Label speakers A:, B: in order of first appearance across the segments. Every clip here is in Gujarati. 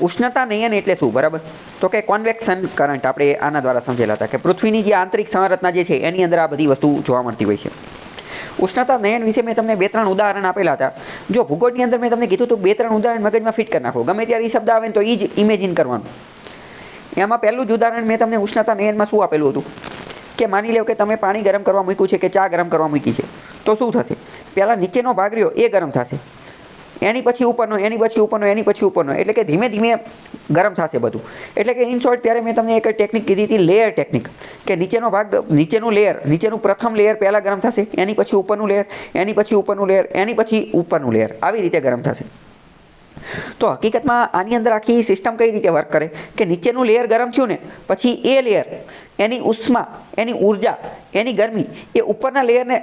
A: ઉષ્ણતા નયન એટલે શું? બરાબર? તો કે કોન્વેક્શન કરંટ આપણે આના દ્વારા સમજેલા હતા કે પૃથ્વીની જે આંતરિક સંરચના જે છે, એની અંદર આ બધી વસ્તુ જોવા મળતી હોય છે. ઉષ્ણતા નયન વિશે મેં તમને બે ત્રણ ઉદાહરણ આપેલા હતા. જો ભૂગોળની અંદર મેં તમને કીધું હતું બે ત્રણ ઉદાહરણ મગજમાં ફિટ કરી નાખો. ગમે ત્યારે એ શબ્દ આવે ને તો એ જ ઇમેજિન કરવાનું. એમાં પહેલું જ ઉદાહરણ મેં તમને ઉષ્ણતા નયનમાં શું આપેલું હતું? કે માની લો કે તમે પાણી ગરમ કરવા મૂક્યું છે કે ચા ગરમ કરવા મૂકી છે. તો શું થશે? પહેલાં નીચેનો ભાગ રહ્યો, એ ગરમ થશે. એની પછી ઉપરનો, એની પછી ઉપરનો, એની પછી ઉપરનો. એટલે કે ધીમે ધીમે ગરમ થશે બધું. એટલે કે ઇન શોર્ટ ત્યારે મેં તમને એક ટેકનિક કીધી હતી લેયર ટેકનિક કે નીચેનો ભાગ, નીચેનું લેયર નીચેનું પ્રથમ લેયર પહેલાં ગરમ થશે, એની પછી ઉપરનું લેયર એની પછી ઉપરનું લેયર એની પછી ઉપરનું લેયર આવી રીતે ગરમ થશે. તો હકીકતમાં આની અંદર આખી સિસ્ટમ કઈ રીતે વર્ક કરે? કે નીચેનું લેયર ગરમ થયું ને, પછી એ લેયર એની ઉષ્મા, એની ઊર્જા, એની ગરમી એ ઉપરના લેયરને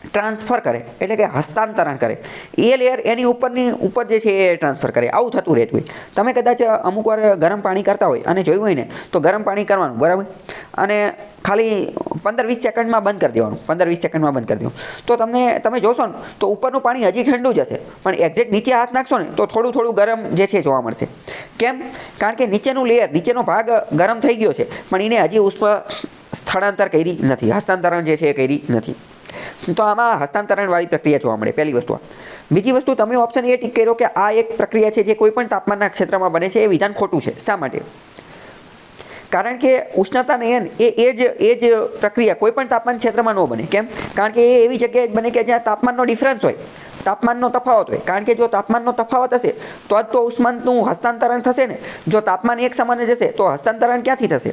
A: ટ્રાન્સફર કરે, એટલે કે હસ્તાંતરણ કરે. એ લેયર એની ઉપરની, ઉપર જે છે એ ટ્રાન્સફર કરે. આવું થતું રહેતું હોય. તમે કદાચ અમુક વાર ગરમ પાણી કરતા હોય અને જોયું હોય ને, તો ગરમ પાણી કરવાનું, બરાબર? અને ખાલી પંદર વીસ સેકન્ડમાં બંધ કરી દેવાનું. પંદર વીસ સેકન્ડમાં બંધ કરી દેવાનું. તો તમને, તમે જોશો ને, તો ઉપરનું પાણી હજી ઠંડુ જ હશે. પણ એક્ઝેક્ટ નીચે હાથ નાખશો ને, તો થોડું થોડું ગરમ જે છે જોવા મળશે. કેમ? કારણ કે નીચેનું લેયર નીચેનો ભાગ ગરમ થઈ ગયો છે. પણ એને હજી ઉષ્મા સ્થળાંતર કરી નથી. હસ્તાંતરણ જે છે એ કરી નથી. તો આમાં હસ્તાંતરણવાળી પ્રક્રિયા જોવા મળે, પહેલી વસ્તુ બીજી વસ્તુ, તમે ઓપ્શન એ ટીક કર્યો કે આ એક પ્રક્રિયા છે જે કોઈ પણ તાપમાનના ક્ષેત્રમાં બને છે, એ વિધાન ખોટું છે. શા માટે? કારણ કે ઉષ્ણતા નયન એ એ જ એ જ પ્રક્રિયા કોઈ પણ તાપમાન ક્ષેત્રમાં ન બને. કેમ? કારણ કે એ એવી જગ્યાએ બને કે જ્યાં તાપમાનનો ડિફરન્સ હોય, તાપમાનનો તફાવત હોય. કારણ કે જો તાપમાનનો તફાવત હશે, તો જ તો ઉષ્માનું હસ્તાંતરણ થશે ને. જો તાપમાન એક સમાન જ હશે, તો હસ્તાંતરણ ક્યાંથી થશે?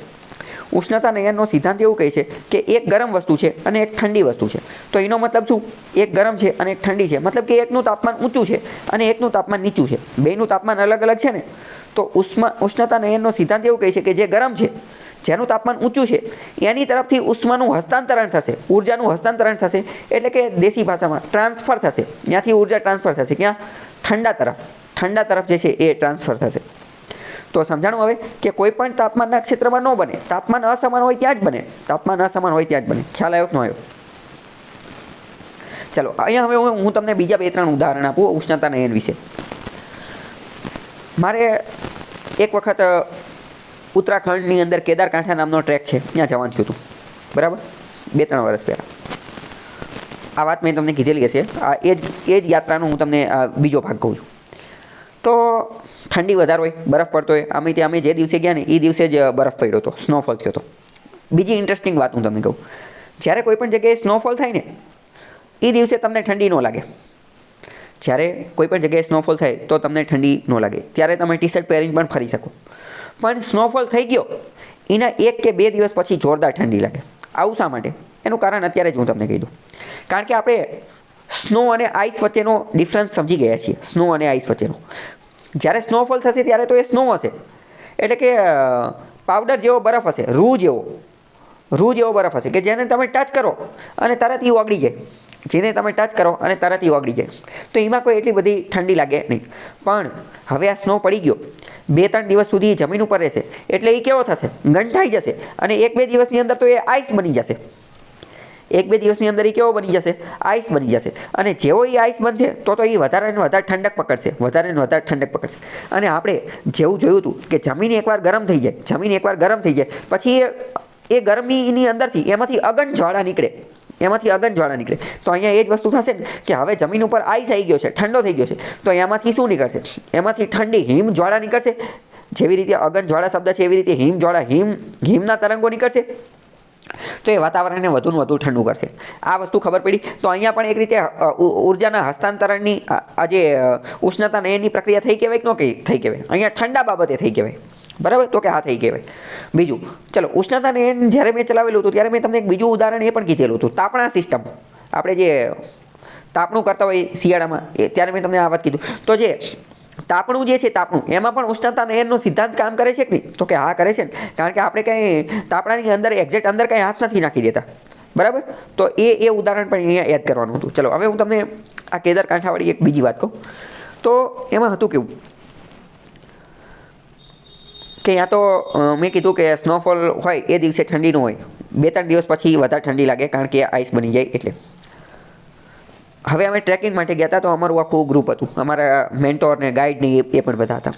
A: ઉષ્ણતા નયનનો સિદ્ધાંત એવું કહે છે કે એક ગરમ વસ્તુ છે અને એક ઠંડી વસ્તુ છે. તો એનો મતલબ શું? એક ગરમ છે અને એક ઠંડી છે. મતલબ કે એકનું તાપમાન ઊંચું છે અને એકનું તાપમાન નીચું છે. બેનું તાપમાન અલગ અલગ છે ને? તો ઉષ્મા, ઉષ્ણતા નયનનો સિદ્ધાંત એવું કહે છે કે જે ગરમ છે, જેનું તાપમાન ઊંચું છે, એની તરફથી ઉષ્માનું હસ્તાંતરણ થશે. ઉર્જાનું હસ્તાંતરણ થશે. એટલે કે દેશી ભાષામાં ટ્રાન્સફર થશે. ત્યાંથી ઊર્જા ટ્રાન્સફર થશે. ક્યાં? ઠંડા તરફ. ઠંડા તરફ જે છે એ ટ્રાન્સફર થશે. તો સમજાણું હવે કે કોઈ પણ તાપમાનના ક્ષેત્રમાં ન બને. તાપમાન અસમાન હોય ત્યાં જ બને. તાપમાન અસમાન હોય ત્યાં જ બને. ખ્યાલ આવ્યો કે ન આવ્યો? ચાલો, અહીંયા હવે હું તમને બીજા બે ત્રણ ઉદાહરણ આપું ઉષ્ણતા નયન વિશે. મારે એક વખત ઉત્તરાખંડની અંદર કેદારકાંઠા નામનો ટ્રેક છે. ત્યાં જવાનું થયું હતું. બરાબર? બે ત્રણ વર્ષ પહેલાં. આ વાત મેં તમને કીધેલી હશે. આ એ જ એ જ યાત્રાનો હું તમને બીજો ભાગ કહું છું. તો ઠંડી વધારે હોય, બરફ પડતો હોય. અમે ત્યાં અમે જે દિવસે ગયા ને, એ દિવસે જ બરફ પડ્યો હતો સ્નોફોલ થયો હતો. બીજી ઇન્ટરેસ્ટિંગ વાત હું તમને કહું. જ્યારે કોઈ પણ જગ્યાએ સ્નોફોલ થાય ને, એ દિવસે તમને ઠંડી ન લાગે. જ્યારે કોઈ પણ જગ્યાએ સ્નોફોલ થાય, તો તમને ઠંડી ન લાગે. ત્યારે તમે ટી શર્ટ પહેરીને પણ ફરી શકો. પણ સ્નોફોલ થઈ ગયો, એના એક કે બે દિવસ પછી જોરદાર ઠંડી લાગે. આવું શા માટે? એનું કારણ અત્યારે જ હું તમને કહી દઉં. કારણ કે આપણે સ્નો અને આઈસ વચ્ચેનો ડિફરન્સ સમજી ગયા છીએ. સ્નો અને આઈસ વચ્ચેનો. જ્યારે સ્નોફોલ થશે, ત્યારે તો એ સ્નો હશે. એટલે કે પાવડર જેવો બરફ હશે, રૂ જેવો. રૂ જેવો બરફ હશે, કે જેને તમે ટચ કરો અને તરત એ ઓગળી જાય. જેને તમે ટચ કરો અને તરત એ ઓગળી જાય. તો એમાં કોઈ એટલી બધી ઠંડી લાગે નહીં. પણ હવે આ સ્નો પડી ગયો. બે ત્રણ દિવસ સુધી જમીન ઉપર રહેશે. એટલે એ કેવો થશે? ગંઠાઈ જશે. અને એક બે દિવસની અંદર તો એ આઈસ બની જશે. એક બે દિવસની અંદર એ કેવો બની જશે? આઈસ બની જશે. અને જેવો એ આઈસ બનશે, તો તો એ વધારે ને વધારે ઠંડક પકડશે. વધારે ને વધારે ઠંડક પકડશે. અને આપણે જેવું જોયું હતું કે જમીન એકવાર ગરમ થઈ જાય, જમીન એકવાર ગરમ થઈ જાય, પછી એ ગરમીની અંદરથી એમાંથી અગન જ્વાળા નીકળે. એમાંથી અગન જ્વાળા નીકળે. તો અહીંયા એ જ વસ્તુ થશે ને કે હવે જમીન ઉપર આઈસ આવી ગયો છે, ઠંડો થઈ ગયો છે. તો એમાંથી શું નીકળશે? એમાંથી ઠંડી હિમ જ્વાળા નીકળશે. જેવી રીતે અગન જ્વાળા શબ્દ છે, એવી રીતે હિમ જ્વાળા હિમ, હિમના તરંગો નીકળશે. તો એ વાતાવરણને વધુ ને વધુ ઠંડુ કરશે. આ વસ્તુ ખબર પડી? તો અહીંયા પણ એક રીતે ઉર્જાના હસ્તાંતરણની આ આ જે ઉષ્ણતા નયનની પ્રક્રિયા થઈ કહેવાય કે ન કહી થઈ કહેવાય? અહીંયા ઠંડા બાબતે થઈ કહેવાય. બરાબર? તો કે હા થઈ કહેવાય. બીજું, ચલો, ઉષ્ણતા નયન જ્યારે મેં ચલાવેલું હતું, ત્યારે મેં તમને એક બીજું ઉદાહરણ એ પણ કીધેલું હતું. તાપણા સિસ્ટમ. આપણે જે, તાપણું કરતા હોય શિયાળામાં, એ, ત્યારે મેં તમને આ વાત કીધું. તો જે તાપણું જે છે તાપણું, એમાં પણ ઉષ્ણતા નયનનો સિદ્ધાંત કામ કરે છે કે નહીં? તો કે હા, કરે છે ને. કારણ કે આપણે કંઈ તાપણાની અંદર એક્ઝેક્ટ અંદર કંઈ હાથ નથી નાખી દેતા. બરાબર? તો એ એ ઉદાહરણ પણ અહીંયા યાદ કરવાનું હતું. ચલો, હવે હું તમને આ કેદાર કાંઠાવાળી એક બીજી વાત કહું. તો એમાં હતું કેવું? કે યા તો મેં કીધું કે સ્નોફોલ હોય એ દિવસે ઠંડીનું હોય. બે ત્રણ દિવસ પછી વધારે ઠંડી લાગે કારણ કે આઈસ બની જાય એટલે. હવે અમે ટ્રેકિંગ માટે ગયા હતા તો અમારું આખું ગ્રુપ હતું. અમારા મેન્ટોર ને ગાઈડ ને એ પણ બધા હતા.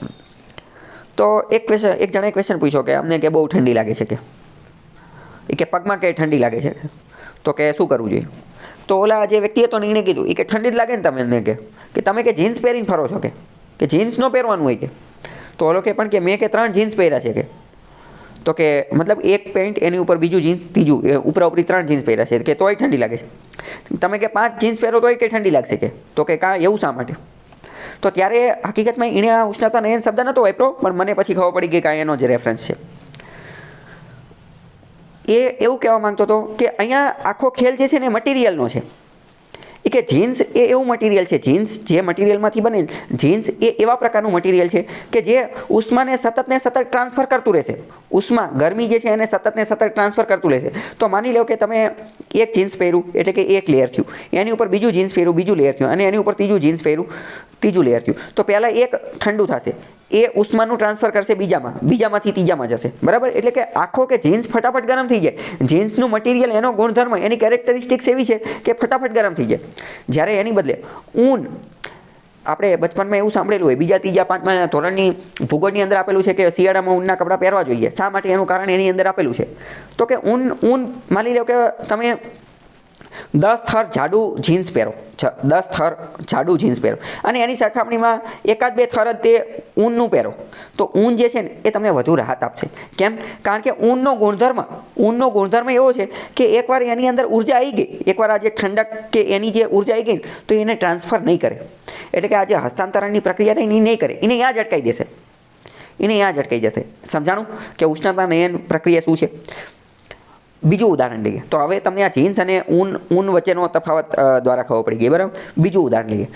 A: તો એક ક્વેશ્ચન એક જણા ક્વેશ્ચન પૂછ્યો કે અમને કે બહુ ઠંડી લાગે છે કે? એ કે પગમાં કે ઠંડી લાગે છે તો કે શું કરવું જોઈએ? તો ઓલા જે વ્યક્તિએ તો નિર્ણય કીધું એ કે ઠંડી જ લાગે ને તમને કે? કે તમે કે જીન્સ પહેરીને ફરો છો કે? કે જીન્સ ન પહેરવાનું હોય કે? તો ઓલો કે પણ કે મેં કે ત્રણ જીન્સ પહેર્યા છે કે? તો કે મતલબ એક પેન્ટ એની ઉપર બીજું જીન્સ ત્રીજું ઉપરા ઉપરી ત્રણ જીન્સ પહેર્યા છે. કે તોય ઠંડી લાગે છે. તમે કે પાંચ જીન્સ પહેરો તોય કે ઠંડી લાગશે કે? તો કે કાં એવું શા માટે? તો ત્યારે હકીકતમાં એણે આ ઉષ્ણતા એ શબ્દ નહોતો વાપરો પણ મને પછી ખબર પડી કે આ એનો જ રેફરન્સ છે. એ એવું કહેવા માંગતો હતો કે અહીંયા આખો ખેલ જે છે ને મટીરિયલનો છે. કે જીન્સ એ એવું મટીરિયલ છે. જીન્સ જે મટીરિયલમાંથી બને જીન્સ એ એવા પ્રકારનું મટીરિયલ છે કે જે ઉષ્માને સતત ને સતત ટ્રાન્સફર કરતું રહેશે. ઉષ્મા, ગરમી જે છે એને સતત ને સતત ટ્રાન્સફર કરતું રહેશે. તો માની લો કે તમે એક જીન્સ પહેર્યું, એટલે કે એક લેયર થયું. એની ઉપર બીજું જીન્સ પહેર્યું, બીજું લેયર થયું. અને એની ઉપર ત્રીજું જીન્સ પહેર્યું, ત્રીજું લેયર થયું. તો પહેલાં એક ઠંડુ થશે. એ ઉષ્માનું ટ્રાન્સફર કરશે બીજામાં. બીજામાંથી ત્રીજામાં જશે. બરાબર? એટલે કે આખો કે જીન્સ ફટાફટ ગરમ થઈ જાય. જીન્સનું મટીરિયલ એનો ગુણધર્મ, એની કેરેક્ટરિસ્ટિક્સ એવી છે કે ફટાફટ ગરમ થઈ જાય. જ્યારે એની બદલે ઊન, આપણે બચપનમાં એવું સાંભળેલું હોય, બીજા, ત્રીજા, પાંચમા ધોરણની ભૂગોળની અંદર આપેલું છે કે શિયાળામાં ઊનના કપડાં પહેરવા જોઈએ. શા માટે એનું કારણ એની અંદર આપેલું છે? તો કે ઊન ઊન માની લો કે તમે દસ થર જાડું જીન્સ પહેરો. દસ થર જાડું જીન્સ પહેરો. અને એની સરખામણીમાં એકાદ બે થર જ તે ઊનનું પહેરો. તો ઊન જે છે ને, એ તમને વધુ રાહત આપશે. કેમ? કારણ કે ઊનનો ગુણધર્મ ઊનનો ગુણધર્મ એવો છે કે એકવાર એની અંદર ઊર્જા આવી ગઈ, એકવાર આ જે ઠંડક કે એની જે ઊર્જા આવી ગઈ તો એને ટ્રાન્સફર નહીં કરે. એટલે કે આ જે હસ્તાંતરણની પ્રક્રિયા એની નહીં કરે. એને યાદ અટકાઈ દેશે. એને યાદ અટકાઈ જશે. સમજાણું? કે ઉષ્ણતા નયન પ્રક્રિયા શું છે? બીજું ઉદાહરણ લઈએ. તો હવે તમને આ જીન્સ અને ઊન ઊન વચ્ચેનો તફાવત દ્વારા ખબર પડી ગઈ, બરાબર? બીજું ઉદાહરણ લઈએ.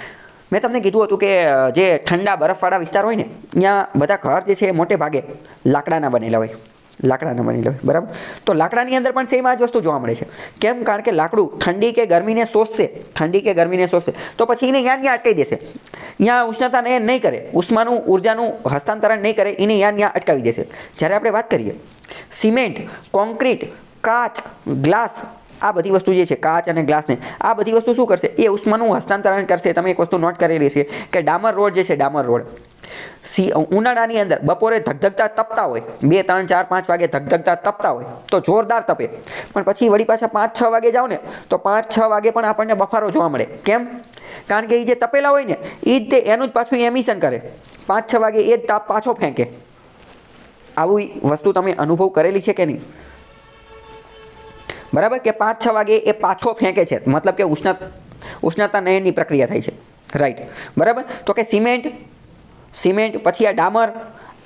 A: મેં તમને કીધું હતું કે જે ઠંડા બરફવાળા વિસ્તાર હોય ને, ત્યાં બધા ઘર જે છે એ મોટે ભાગે લાકડાના બનેલા હોય. લાકડાના બનેલા હોય, બરાબર? તો લાકડાની અંદર પણ સેમ આ જ વસ્તુ જોવા મળે છે. કેમ? કારણ કે લાકડું ઠંડી કે ગરમીને શોષશે, ઠંડી કે ગરમીને શોષશે, તો પછી એને યાન ત્યાં અટકાવી દેશે. ત્યાં ઉષ્ણતાને નહીં કરે, ઉષ્માનું ઉર્જાનું હસ્તાંતરણ નહીં કરે, એને યાન ત્યાં અટકાવી દેશે. જ્યારે આપણે વાત કરીએ, સિમેન્ટ કોન્ક્રીટ કાચ, ગ્લાસ, આ બધી વસ્તુ જે છે, કાચ અને ગ્લાસને, આ બધી વસ્તુ શું કરશે? એ ઉષ્માનું હસ્તાંતરણ કરશે. તમે એક વસ્તુ નોટ કરેલી છે કે ડામર રોડ જે છે, ડામર રોડ. સી ઉનાળાની અંદર બપોરે ધગધગતા તપતા હોય. બે, ત્રણ, ચાર, પાંચ વાગે ધગધગતા તપતા હોય. તો જોરદાર તપે. પણ પછી વળી પાછા પાંચ, છ વાગે જાઓ ને, તો પાંચ, છ વાગે પણ આપણને બફારો જોવા મળે. કેમ? કારણ કે એ જે તપેલા હોય ને એ જ તે એનું જ પાછું એમિશન કરે. પાંચ, છ વાગે એ જ તાપ પાછો ફેંકે. આવી વસ્તુ તમે અનુભવ કરેલી છે કે નહીં? બરાબર કે પાંચ છ વાગે એ પાછો ફેંકે છે. મતલબ કે ઉષ્ણ ઉષ્ણતા નયનની પ્રક્રિયા થાય છે. રાઈટ બરાબર? તો કે સિમેન્ટ સિમેન્ટ, પછી આ ડામર,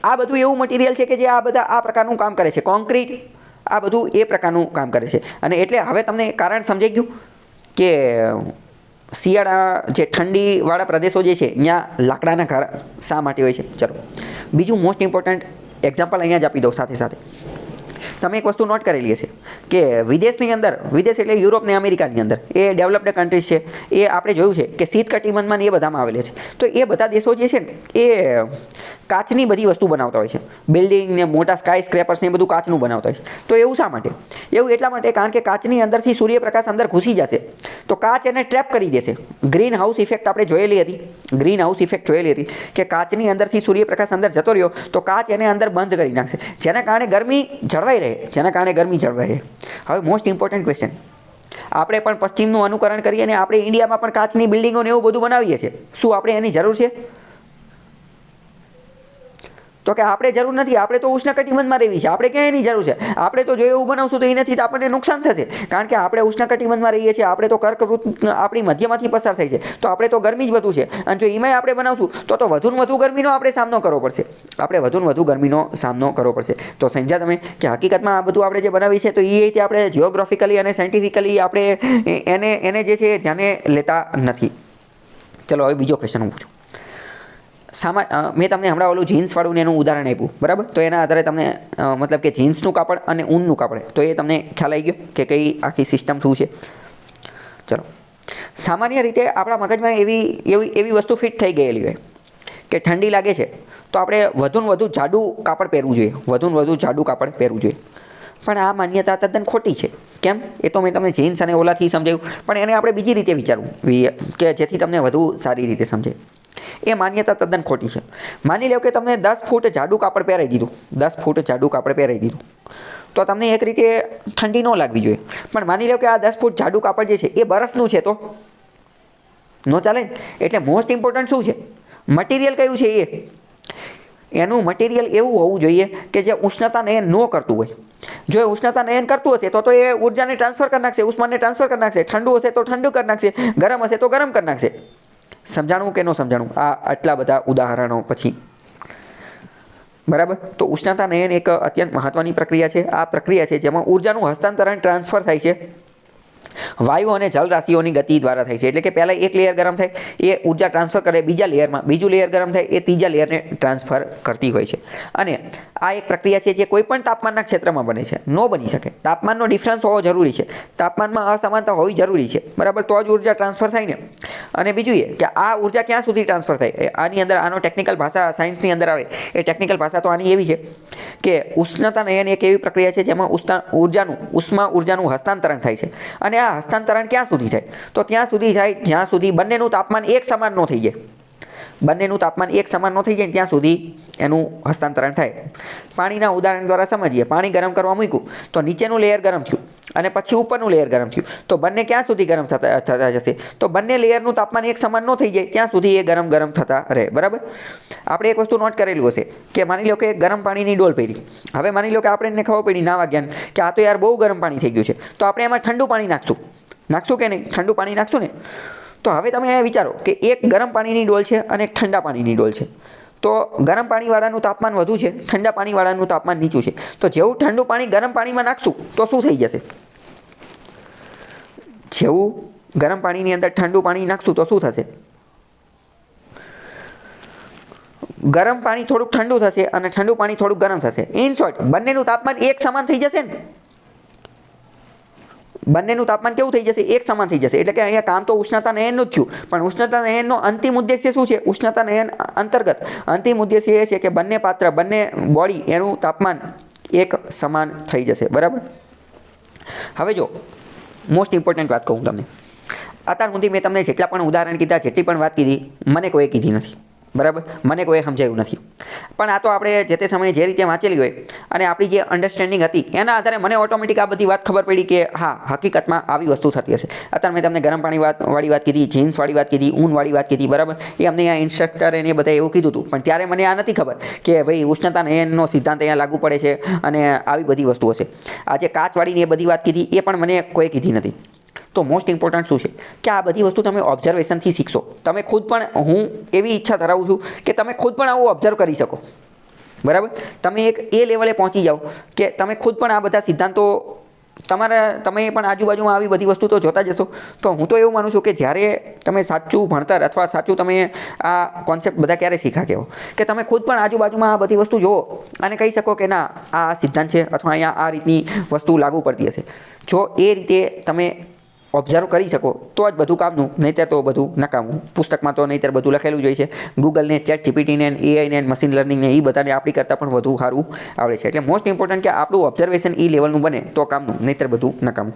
A: આ બધું એવું મટીરિયલ છે કે જે આ બધા આ પ્રકારનું કામ કરે છે. કોન્ક્રીટ આ બધું એ પ્રકારનું કામ કરે છે. અને એટલે હવે તમને કારણ સમજાઈ ગયું કે શિયાળા જે ઠંડીવાળા પ્રદેશો જે છે ત્યાં લાકડાના ઘર શા માટે હોય છે? ચલો. બીજું મોસ્ટ ઇમ્પોર્ટન્ટ એક્ઝામ્પલ અહીંયા જ આપી દઉં સાથે સાથે. તમે એક વસ્તુ નોટ કરેલી હશે કે વિદેશની અંદર, વિદેશ એટલે યુરોપ ને અમેરિકાની અંદર, એ ડેવલપ્ડ કન્ટ્રીઝ છે, એ આપણે જોયું છે કે શીત કટિબંધમાં એ બધામાં આવેલા છે. તો એ બધા દેશો જે છે ને, એ કાચની બધી વસ્તુ બનાવતા હોય છે. બિલ્ડિંગ ને, મોટા સ્કાય સ્ક્રેપર્સ ને એ બધું કાચનું બનાવતા હોય છે. તો એવું શા માટે? એવું એટલા માટે કારણ કે કાચની અંદરથી સૂર્યપ્રકાશ અંદર ઘૂસી જશે. તો કાચ એને ટ્રેપ કરી દેશે. ગ્રીન હાઉસ ઇફેક્ટ આપણે જોયેલી હતી. ગ્રીન હાઉસ ઇફેક્ટ જોયેલી હતી કે કાચની અંદરથી સૂર્યપ્રકાશ અંદર જતો રહ્યો, તો કાચ એને અંદર બંધ કરી નાખશે. જેના કારણે ગરમી જળવાઈ રહે, જેના કારણે ગરમી જળવાઈ રહે. હવે મોસ્ટ ઇમ્પોર્ટન્ટ ક્વેશ્ચન આપણે પણ પશ્ચિમનું અનુકરણ કરીએ અને આપણે ઇન્ડિયામાં પણ કાચની બિલ્ડિંગોને એવું બધું બનાવીએ છીએ. શું આપણે એની જરૂર છે? તો કે આપણે જરૂર નથી, આપણે તો ઉષ્ણકટિબંધમાં રહેવી છે આપણે ક્યાંય એની જરૂર છે? આપણે તો જો એવું બનાવશું તો એનાથી આપણને નુકસાન થશે. કારણ કે આપણે ઉષ્ણકટિબંધમાં રહીએ છીએ, આપણે તો કર્કવૃત આપણી મધ્યમાંથી પસાર થઈ છે. તો આપણે તો ગરમી જ વધુ છે. અને જો એમાંય આપણે બનાવશું, તો તો વધુ વધુ ગરમીનો આપણે સામનો કરવો પડશે. આપણે વધુ વધુ ગરમીનો સામનો કરવો પડશે. તો સમજ્યા તમે કે હકીકતમાં આ બધું આપણે જે બનાવી છે, તો એ રીતે આપણે જિયોગ્રાફિકલી અને સાયન્ટિફિકલી આપણે એને એને જે છે, ધ્યાને લેતા નથી. ચલો, હવે બીજો ક્વેશ્ચન હું પૂછું. સામા મેં તમને હમણાં ઓલું જીન્સવાળું એનું ઉદાહરણ આપ્યું, બરાબર? તો એના આધારે તમને મતલબ કે જીન્સનું કાપડ અને ઊનનું કાપડ. તો એ તમને ખ્યાલ આવી ગયો કે કઈ આખી સિસ્ટમ શું છે? ચલો. સામાન્ય રીતે આપણા મગજમાં એવી એવી એવી વસ્તુ ફિટ થઈ ગયેલી હોય કે ઠંડી લાગે છે, તો આપણે વધુ ને વધુ જાડું કાપડ પહેરવું જોઈએ. વધુ ને વધુ જાડું કાપડ પહેરવું જોઈએ. પણ આ માન્યતા તદ્દન ખોટી છે. કેમ? એ તો મેં તમને જીન્સ અને ઓલાથી સમજાવ્યું. પણ એને આપણે બીજી રીતે વિચારવું. કે જેથી તમને વધુ સારી રીતે સમજે એ માન્યતા તદ્દન ખોટી છે. માની લો કે તમને દસ ફૂટ જાડું કાપડ પહેરાવી દીધું. દસ ફૂટ જાડું કાપડ પહેરાવી દીધું. તો તમને એક રીતે ઠંડી ન લાગવી જોઈએ. પણ માની લો કે આ દસ ફૂટ જાડું કાપડ જે છે, એ બરફનું છે તો? ન ચાલે એટલે મોસ્ટ ઇમ્પોર્ટન્ટ શું છે? મટીરિયલ કયું છે એ? એનું મટીરિયલ એવું હોવું જોઈએ કે જે ઉષ્ણતા નયન ન કરતું હોય. જો એ ઉષ્ણતા નયન કરતું હશે, તો તો એ ઉર્જાને ટ્રાન્સફર કરી નાખશે, ઉષ્માને ટ્રાન્સફર કરી નાખશે. ઠંડુ હશે તો ઠંડુ કરી નાખશે, ગરમ હશે તો ગરમ કરી નાખશે. સમજાણું કે ન સમજાણું? આ આટલા બધા ઉદાહરણો પછી. બરાબર? તો ઉષ્ણતા નયન એક અત્યંત મહત્ત્વની પ્રક્રિયા છે. આ પ્રક્રિયા છે જેમાં ઉર્જાનું હસ્તાંતરણ ટ્રાન્સફર થાય છે. વાયુ અને જલ રાશિઓની ગતિ દ્વારા થાય છે. એટલે કે પહેલાં એક લેયર ગરમ થાય, એ ઊર્જા ટ્રાન્સફર કરે બીજા લેયરમાં બીજું લેયર ગરમ થાય, એ ત્રીજા લેયરને ટ્રાન્સફર કરતી હોય છે. અને આ એક પ્રક્રિયા છે જે કોઈ પણ તાપમાનના ક્ષેત્રમાં બને છે. ન બની શકે. તાપમાનનો ડિફરન્સ હોવો જરૂરી છે. તાપમાનમાં અસમાનતા હોવી જરૂરી છે. બરાબર? તો જ ઊર્જા ટ્રાન્સફર થાય ને. અને બીજું એ કે આ ઊર્જા ક્યાં સુધી ટ્રાન્સફર થાય? આની અંદર આનો ટેકનિકલ ભાષા સાયન્સની અંદર આવે. એ ટેકનિકલ ભાષા તો આની એવી છે કે ઉષ્ણતા નયન એક એવી પ્રક્રિયા છે જેમાં ઉષ્ણા ઉર્જાનું, ઉષ્મા ઉર્જાનું હસ્તાંતરણ થાય છે. અને આ હસ્તાંતરણ ક્યાં સુધી થાય? તો ત્યાં સુધી થાય જ્યાં સુધી બંનેનું તાપમાન એક સમાન ન થઈ જાય. બંનેનું તાપમાન એક સમાન ન થઈ જાય ત્યાં સુધી એનું હસ્તાંતરણ થાય. પાણીના ઉદાહરણ દ્વારા સમજીએ. પાણી ગરમ કરવા મૂક્યું, તો નીચેનું લેયર ગરમ થયું અને પછી ઉપરનું લેયર ગરમ થયું. તો બંને ક્યાં સુધી ગરમ થતા થતા જશે? તો બંને લેયરનું તાપમાન એક સમાન ન થઈ જાય, ત્યાં સુધી એ ગરમ ગરમ થતા રહે. બરાબર? આપણે એક વસ્તુ નોટ કરેલું હશે કે માની લો કે ગરમ પાણીની ડોલ પડી. હવે માની લો કે આપણે એને ખબર પડી ના વાગ્યાને કે આ તો યાર બહુ ગરમ પાણી થઈ ગયું છે. તો આપણે એમાં ઠંડુ પાણી નાખશું. નાખશું કે નહીં? ઠંડુ પાણી નાખશું ને? તો હવે તમે એ વિચારો કે એક ગરમ પાણીની ડોલ છે અને એક ઠંડા પાણીની ડોલ છે. તો ગરમ પાણીવાળાનું તાપમાન વધુ છે, ઠંડા પાણીવાળાનું તાપમાન નીચું છે. તો જેવું ઠંડુ પાણી ગરમ પાણીમાં નાખશું, તો શું થઈ જશે? જેવું ગરમ પાણીની અંદર ઠંડુ પાણી નાખશું, તો શું થશે? ગરમ પાણી થોડુંક ઠંડુ થશે અને ઠંડુ પાણી થોડુંક ગરમ થશે. ઇન શોર્ટ બંનેનું તાપમાન એક સમાન થઈ જશે ને? બંનેનું તાપમાન કેવું થઈ જશે? એક સમાન થઈ જશે. એટલે કે અહીંયા કામ તો ઉષ્ણતા નયનનું જ થયું. પણ ઉષ્ણતા નયનનો અંતિમ ઉદ્દેશ્ય શું છે? ઉષ્ણતા નયન અંતર્ગત. અંતિમ ઉદ્દેશ્ય એ છે કે બંને પાત્ર, બંને બોડી એનું તાપમાન એક સમાન થઈ જશે. બરાબર? હવે જો મોસ્ટ ઇમ્પોર્ટન્ટ વાત કહું તમને. અત્યાર સુધી મેં તમને જેટલા પણ ઉદાહરણ કીધા, જેટલી પણ વાત કીધી, મને કોઈ કીધી નથી. બરાબર? મને કોઈ સમજાયું નથી. પણ આ તો આપણે જે તે સમયે જે રીતે વાંચેલી હોય અને આપણી જે અન્ડરસ્ટેન્ડિંગ હતી, એના આધારે મને ઓટોમેટિક આ બધી વાત ખબર પડી કે હા, હકીકતમાં આવી વસ્તુ થતી હશે. અત્યારે મેં તમને ગરમ પાણી વાત, વાળી વાત કીધી જીન્સવાળી વાત કીધી ઊનવાળી વાત કીધી, બરાબર? એ અમને અહીંયા ઇન્સ્ટ્રક્ટર એને બધા એવું કીધું હતું. પણ ત્યારે મને આ નથી ખબર કે ભાઈ ઉષ્ણતા એનો સિદ્ધાંત અહીંયા લાગુ પડે છે અને આવી બધી વસ્તુઓ છે. આ જે કાચવાળીની એ બધી વાત કીધી, એ પણ મને કોઈ કીધી નથી. તો મોસ્ટ ઇમ્પોર્ટન્ટ શું છે? કે આ બધી વસ્તુ તમે ઓબ્ઝર્વેશનથી શીખશો. તમે ખુદ પણ, હું એવી ઈચ્છા ધરાવું છું કે તમે ખુદ પણ આવું ઓબ્ઝર્વ કરી શકો. બરાબર? તમે એક એ લેવલે પહોંચી જાઓ કે તમે ખુદ પણ આ બધા સિદ્ધાંતો, તમારા, તમે પણ આજુબાજુમાં આવી બધી વસ્તુ તો જોતા જશો તો હું તો એવું માનું છું કે જ્યારે તમે સાચું ભણતર અથવા સાચું તમે આ કોન્સેપ્ટ બધા ક્યારે શીખા કહેવો કે તમે ખુદ પણ આજુબાજુમાં આ બધી વસ્તુ જુઓ અને કહી શકો કે ના, આ સિદ્ધાંત છે અથવા અહીંયા આ રીતની વસ્તુ લાગુ પડતી હશે. જો એ રીતે તમે ઓબ્ઝર્વ કરી શકો. તો જ બધું કામનું, નહીંતર તો બધું નકામું. પુસ્તકમાં તો નહીંતર બધું લખેલું જ હોય છે. ગૂગલને ચેટ જીપીટીને એઆઈને મશીન લર્નિંગને એ બધાને આપણી કરતાં પણ વધુ સારું આવડે છે. એટલે મોસ્ટ ઇમ્પોર્ટન્ટ કે આપણું ઓબ્ઝર્વેશન એ લેવલનું બને તો કામનું, નહીંતર બધું નકામું.